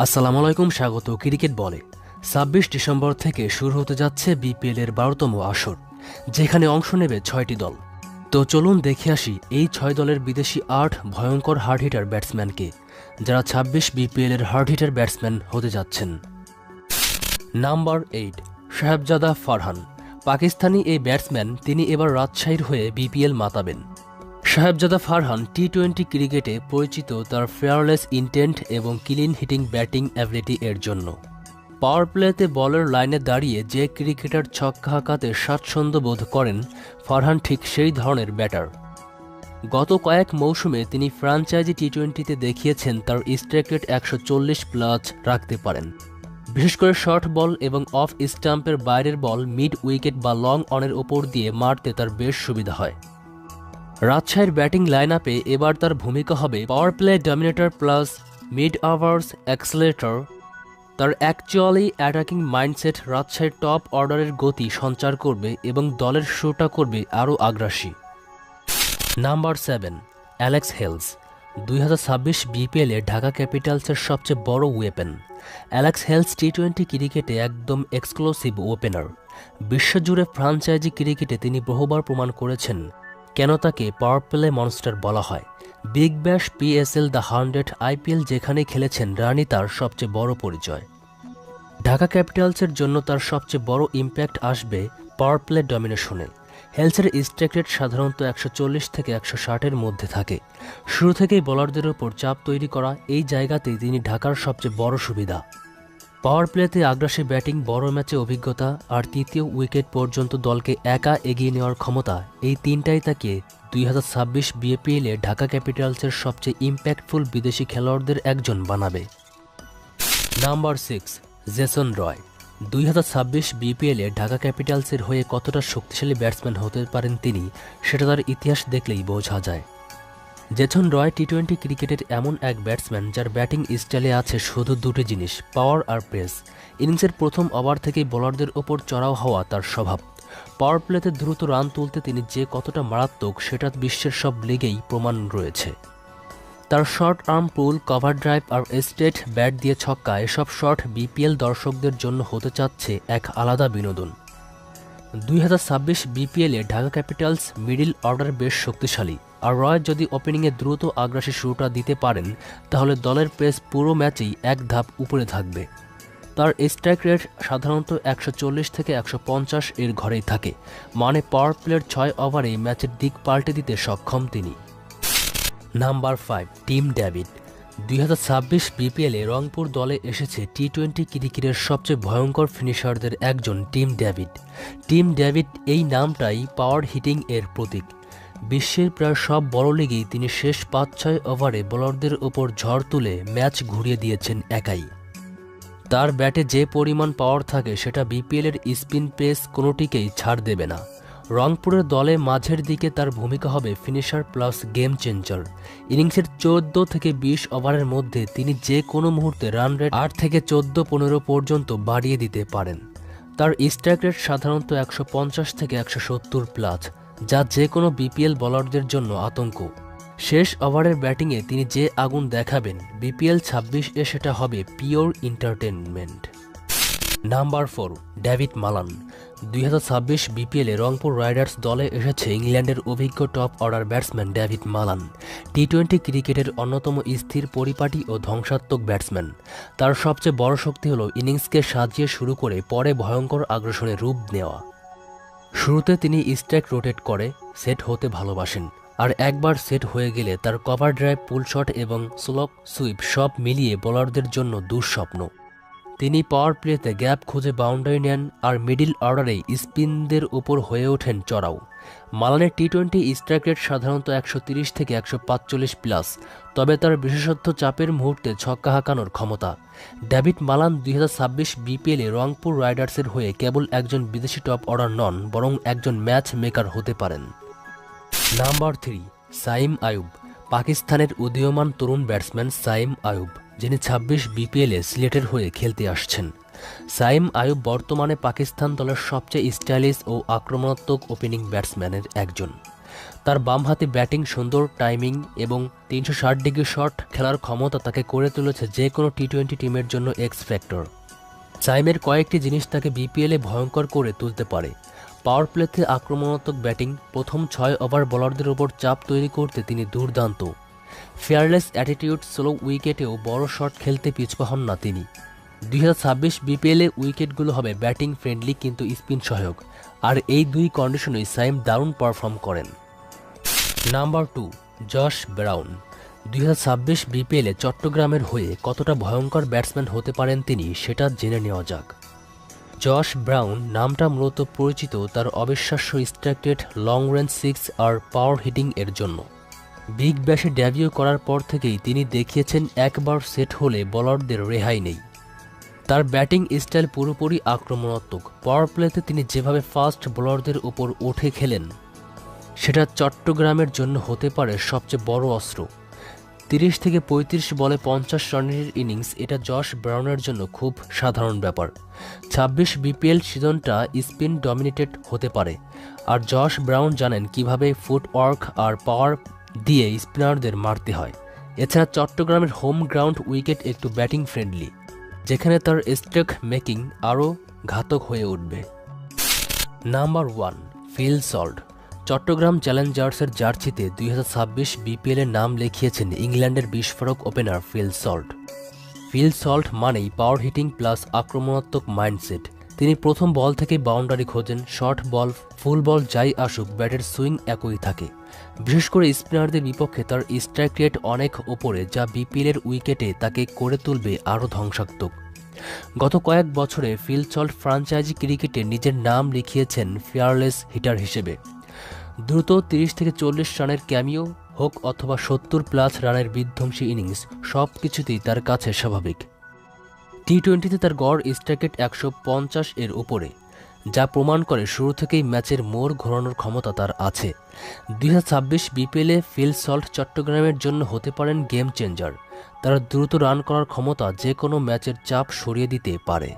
আসসালামু আলাইকুম, স্বাগত ক্রিকেট বলে। ছাব্বিশ ডিসেম্বর থেকে শুরু হতে যাচ্ছে বিপিএল এর বারোতম আসর, যেখানে অংশ নেবে ছয়টি দল। তো চলুন দেখে আসি এই ছয় দলের বিদেশি আট ভয়ঙ্কর হার্ড হিটার ব্যাটসম্যানকে, যারা ছাব্বিশ বিপিএল এর হার্ড হিটার ব্যাটসম্যান হতে যাচ্ছেন। Number eight Sahibzada Farhan. Pakistani এই ব্যাটসম্যান, তিনি এবার রাজশাহীর হয়ে বিপিএল মাতাবেন। সাহেবজাদা ফারহান টি টোয়েন্টি ক্রিকেটে পরিচিত তার ফেয়ারলেস ইন্টেন্ট এবং ক্লিন হিটিং ব্যাটিং অ্যাবিলিটি এর জন্য। পাওয়ার প্লেতে বলের লাইনে দাঁড়িয়ে যে ক্রিকেটার ছক্কা হাঁকাতে স্বাচ্ছন্দ্য বোধ করেন, ফারহান ঠিক সেই ধরনের ব্যাটার গত কয়েক মৌসুমে তিনি ফ্রাঞ্চাইজি টি টোয়েন্টিতে দেখিয়েছেন তার স্ট্রাইক রেট একশো চল্লিশ প্লাস রাখতে পারেন। বিশেষ করে শর্ট বল এবং অফ স্টাম্পের বাইরের বল মিড উইকেট বা লং অনের ওপর দিয়ে মারতে তার বেশ সুবিধা হয়। রাজশাহীর ব্যাটিং লাইন আপে এবার তার ভূমিকা হবে power play dominator plus mid overs accelerator তার অ্যাকচুয়ালি অ্যাটাকিং মাইন্ডসেট রাজশাহীর টপ অর্ডারের গতি সঞ্চার করবে এবং দলের শোটা করবে আরও আগ্রাসী। নাম্বার সেভেন অ্যালেক্স হেলস দুই হাজার ছাব্বিশ বিপিএলে ঢাকা ক্যাপিটালসের সবচেয়ে বড় weapon Alex Hales T twenty ক্রিকেটে একদম এক্সক্লুসিভ ওপেনার বিশ্বজুড়ে ফ্রাঞ্চাইজি ক্রিকেটে তিনি বহুবার প্রমাণ করেছেন। কেন তাকে পাওয়ার প্লে মনস্টার বলা হয়? Big bash PSL the hundred IPL যেখানে খেলেছেন রানি তার সবচেয়ে বড় পরিচয়। ঢাকা ক্যাপিটালসের জন্য তার সবচেয়ে বড় ইম্প্যাক্ট আসবে পাওয়ার প্লে ডমিনেশনে হেলসের স্ট্রাইক রেট সাধারণত একশো চল্লিশ থেকে একশো ষাটের মধ্যে থাকে। শুরু থেকেই বোলারদের ওপর চাপ তৈরি করা এই জায়গাতেই তিনি ঢাকার সবচেয়ে বড় সুবিধা। পাওয়ার প্লেতে আগ্রাসী ব্যাটিং বড় ম্যাচে অভিজ্ঞতা আর তৃতীয় উইকেট পর্যন্ত দলকে একা এগিয়ে নেওয়ার ক্ষমতা। এই তিনটাই তাকে দুই হাজার ছাব্বিশ বিএপিএলে ঢাকা ক্যাপিটালসের সবচেয়ে ইম্প্যাক্টফুল বিদেশি খেলোয়াড়দের একজন বানাবে। Number six Jason Roy. দুই হাজার ছাব্বিশ বিপিএলে ঢাকা ক্যাপিটালসের হয়ে কতটা শক্তিশালী ব্যাটসম্যান হতে পারেন তিনি, সেটা তার ইতিহাস দেখলেই বোঝা যায়। জেসন রয় টি টোয়েন্টি ক্রিকেটের এমন এক ব্যাটসম্যান যার ব্যাটিং স্টাইলে আছে শুধু দুটি জিনিস, পাওয়ার আর প্রেস ইনিংসের প্রথম ওভার থেকেই বোলারদের ওপর চড়াও হওয়া তার স্বভাব। পাওয়ার প্লেতে দ্রুত রান তুলতে তিনি যে কতটা মারাত্মক, সেটা বিশ্বের সব লিগেই প্রমাণ রয়েছে। তার short arm pull, cover drive আর স্টেট ব্যাট দিয়ে ছক্কা, এসব শট বিপিএল দর্শকদের জন্য হতে চাচ্ছে এক আলাদা বিনোদন। দুই হাজার ছাব্বিশ বিপিএলে ঢাকা ক্যাপিটালস মিডিল অর্ডার বেশ শক্তিশালী। আর রয় যদি ওপেনিংয়ে দ্রুত আগ্রাসী শুরুটা দিতে পারেন, তাহলে দলের পেস পুরো ম্যাচেই এক ধাপ উপরে থাকবে। তার স্ট্রাইক রেট সাধারণত একশো চল্লিশ থেকে একশো পঞ্চাশ এর ঘরেই থাকে। মানে পাওয়ার প্লেয়ার ছয় ওভারেই ম্যাচের দিক পাল্টে দিতে সক্ষম তিনি। নাম্বার ফাইভ টিম ড্যাভিড দুই হাজার ছাব্বিশ বিপিএলে রংপুর দলে এসেছে টি টোয়েন্টি ক্রিকেটের সবচেয়ে ভয়ঙ্কর ফিনিশারদের একজন টিম ড্যাভিড টিম ড্যাভিড এই নামটাই পাওয়ার হিটিং এর প্রতীক। বিশ্বের প্রায় সব বড় লিগেই তিনি শেষ পাঁচ ছয় ওভারে বোলারদের ওপর ঝড় তুলে ম্যাচ ঘুরিয়ে দিয়েছেন একাই। তার ব্যাটে যে পরিমাণ পাওয়ার থাকে সেটা বিপিএলের স্পিন পেস কোনোটিকেই ছাড় দেবে না। রংপুরের দলে মাঝের দিকে তার ভূমিকা হবে ফিনিশার প্লাস গেম চেঞ্জার। ইনিংসের চোদ্দ থেকে বিশ ওভারের মধ্যে তিনি যে কোনো মুহূর্তে রান রেট আট থেকে চোদ্দ পনেরো পর্যন্ত বাড়িয়ে দিতে পারেন। তার স্ট্রাইক রেট সাধারণত একশো পঞ্চাশ থেকে একশো সত্তর প্লাস। যা যে কোনো বিপিএল বলারদের জন্য আতঙ্ক। শেষ ওভারের ব্যাটিংয়ে তিনি যে আগুন দেখাবেন বিপিএল ছাব্বিশ এ সেটা হবে pure entertainment number four, David Malan. দুই হাজার ছাব্বিশ বিপিএলে রংপুর রাইডার্স দলে এসেছে ইংল্যান্ডের অভিজ্ঞ top order batsman David Malan. T twenty ক্রিকেটের অন্যতম স্থির পরিপাটি ও ধ্বংসাত্মক ব্যাটসম্যান। তার সবচেয়ে বড় শক্তি হল ইনিংসকে সাজিয়ে শুরু করে পরে ভয়ঙ্কর আগ্রাসনের রূপ নেওয়া। শুরুতে তিনি স্ট্যাক রোটেট করে সেট হতে ভালোবাসেন, আর একবার সেট হয়ে গেলে তার কভার ড্রাইভ, পুল শট এবং স্লোপ সুইপ সব মিলিয়ে বোলারদের জন্য দুঃস্বপ্ন। তিনি পাওয়ার প্লেতে গ্যাপ খুঁজে বাউন্ডারি নেন আর মিডিল অর্ডারে স্পিনদের উপর হয়ে ওঠেন চড়াও। মালানের টি টোয়েন্টি স্ট্রাইক রেট সাধারণত একশো তিরিশ থেকে একশো প্লাস তবে তার বিশেষত্ব চাপের মুহূর্তে ছক্কা হাঁকানোর ক্ষমতা। ডেভিড মালান দুই হাজার ছাব্বিশ বিপিএলে রংপুর রাইডার্সের হয়ে কেবল একজন বিদেশি টপ অর্ডার নন, বরং একজন ম্যাচ মেকার হতে পারেন। নাম্বার থ্রি সাইম আয়ুব পাকিস্তানের উদীয়মান তরুণ ব্যাটসম্যান সাইম আয়ুব যিনি ছাব্বিশ বিপিএলে সিলেটের হয়ে খেলতে আসছেন। সাইম আয়ুব বর্তমানে পাকিস্তান দলের সবচেয়ে স্টাইলিশ ও আক্রমণাত্মক ওপেনিং ব্যাটসম্যানের একজন। তার বামহাতি ব্যাটিং সুন্দর, টাইমিং এবং তিনশো ষাট ডিগ্রি শট খেলার ক্ষমতা তাকে করে তুলেছে যে কোনো টি টোয়েন্টি টিমের জন্য এক্স ফ্যাক্টর সাইমের কয়েকটি জিনিস তাকে বিপিএলে ভয়ঙ্কর করে তুলতে পারে। পাওয়ার প্লেতে আক্রমণাত্মক ব্যাটিং, প্রথম ছয় ওভার বোলারদের ওপর চাপ তৈরি করতে তিনি দুর্দান্ত। ফেয়ারলেস অ্যাটিটিউড স্লো উইকেটেও বড় শট খেলতে পিছপা হন না তিনি। দুই হাজার ছাব্বিশ বিপিএলে উইকেটগুলো হবে ব্যাটিং ফ্রেন্ডলি কিন্তু স্পিন সহায়ক। আর এই দুই কন্ডিশনেই সাইম দারুণ পারফর্ম করেন। Number two, Josh Brown. দুই হাজার ছাব্বিশ বিপিএলে চট্টগ্রামের হয়ে কতটা ভয়ঙ্কর ব্যাটসম্যান হতে পারেন তিনি সেটা জেনে নেওয়া যাক। জশ ব্রাউন নামটা মূলত পরিচিত তার অবিশ্বাস্য স্ট্রাকটেড লং রেঞ্জ সিক্স আর পাওয়ার হিটিং এর জন্য। বিগ ব্যাশে ডেবিউ করার পর থেকেই তিনি দেখিয়েছেন একবার সেট হলে বলারদের রেহাই নেই। তার ব্যাটিং স্টাইল পুরোপুরি আক্রমণাত্মক। পাওয়ার প্লেতে তিনি যেভাবে ফাস্ট বোলারদের উপর উঠে খেলেন, সেটা চট্টগ্রামের জন্য হতে পারে সবচেয়ে বড় অস্ত্র। তিরিশ থেকে পঁয়ত্রিশ বলে পঞ্চাশ রানের ইনিংস, এটা জশ ব্রাউনের জন্য খুব সাধারণ ব্যাপার। ছাব্বিশ বিপিএল সিজনটা স্পিন ডমিনেটেড হতে পারে। আর জশ ব্রাউন জানেন কীভাবে ফুটওয়ার্ক আর পাওয়ার দিয়ে স্পিনারদের মারতে হয়। এছাড়া চট্টগ্রামের হোম গ্রাউন্ড উইকেট একটু ব্যাটিং ফ্রেন্ডলি, যেখানে তার স্ট্রেক মেকিং আরও ঘাতক হয়ে উঠবে। Number one, Phil Salt. Chattogram চ্যালেঞ্জার্সের জার্সিতে দুই হাজার ছাব্বিশ বিপিএলের নাম লিখিয়েছেন ইংল্যান্ডের বিস্ফোরক opener Phil Salt. Phil Salt মানেই পাওয়ার হিটিং প্লাস আক্রমণাত্মক মাইন্ডসেট তিনি প্রথম বল থেকে বাউন্ডারি খোঁজেন শর্ট বল, ফুল বল যাই আসুক, ব্যাটের সুইং একই থাকে। বিশেষ করে স্পিনারদের বিপক্ষে তার স্ট্রাইক রেট অনেক ওপরে যা বিপিএলের উইকেটে তাকে করে তুলবে আরও ধ্বংসাত্মক। গত কয়েক বছরে ফিল সল্ট ফ্রাঞ্চাইজি ক্রিকেটে নিজের নাম লিখিয়েছেন ফিয়ারলেস হিটার হিসেবে। দ্রুত তিরিশ থেকে চল্লিশ রানের ক্যামিও হোক অথবা সত্তর প্লাস রানের বিধ্বংসী ইনিংস সব কিছুতেই তার কাছে স্বাভাবিক। টি টোয়েন্টিতে তার গড় স্ট্রাইকেট একশো পঞ্চাশ এর উপরে, যা প্রমাণ করে শুরু থেকেই ম্যাচের মোড় ঘোরানোর ক্ষমতা তার আছে। দুই হাজার ছাব্বিশ বিপিএলে ফিল সল্ট চট্টগ্রামের জন্য হতে পারেন গেম চেঞ্জার তারা দ্রুত রান করার ক্ষমতা যে কোনো ম্যাচের চাপ সরিয়ে দিতে পারে।